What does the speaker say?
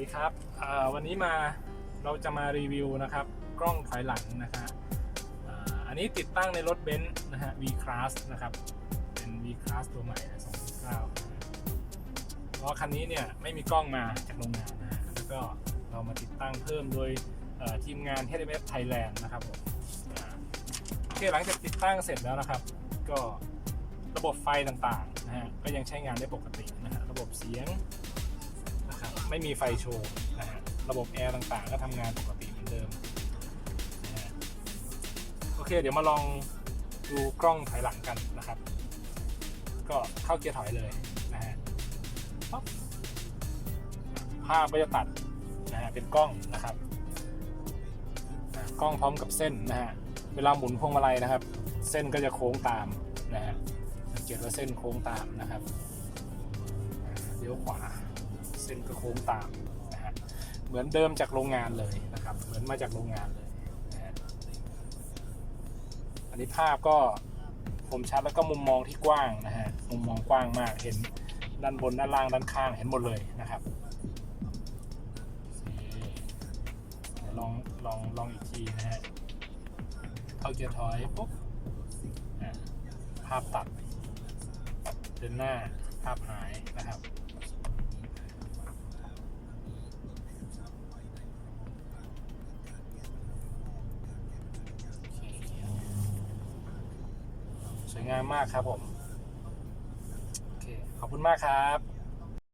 ดีครับวันนี้มาเราจะมารีวิวนะครับ กล้องถอยหลังนะฮะอันนี้ติดตั้งในรถเบนซ์นะฮะ V Class นะครับเป็น V Class ตัวใหม่นะ2009เพราะคันนี้เนี่ยไม่มีกล้องมาจากโรงงานนะฮะแล้วก็เรามาติดตั้งเพิ่มโดยทีมงาน HMF Thailand นะครับผมโอเคหลังจากติดตั้งเสร็จแล้วนะครับ ก็ระบบไฟต่างๆนะฮะก็ยังใช้งานได้ปกตินะฮะระบบเสียง ไม่มีไฟโชว์นะฮะระบบแอร์ต่างๆ ก็ทำงานปกติเหมือนเดิมนะฮะโอเค เดี๋ยวมาลองดูกล้องถอยหลังกันนะครับ ก็เข้าเกียร์ถอยเลยนะฮะปั๊บภาพก็จะตัดนะฮะเป็นกล้องนะครับกล้องพร้อมกับเส้นนะฮะเวลาหมุนพวงมาลัยนะครับ เส้นก็จะโค้งตามนะฮะสังเกตว่าเส้นโค้งตามนะครับเลี้ยวขวา เส้นก็โค้งตามนะฮะเหมือนเดิมจากโรงงานเลยนะครับ เหมือนมาจากโรงงานเลยนะฮะอันนี้ภาพก็คมชัดแล้วก็มุมมองที่กว้างนะฮะมุมมองกว้างมากเห็นด้านบนด้านล่างด้านข้างเห็นหมดเลยนะครับเดี๋ยวลองลองลองอีกทีนะฮะเข้าเกียร์ถอยปุ๊บภาพตัดเดินหน้าภาพหายนะครับ สวยงามมากครับผม โอเค ขอบคุณมากครับ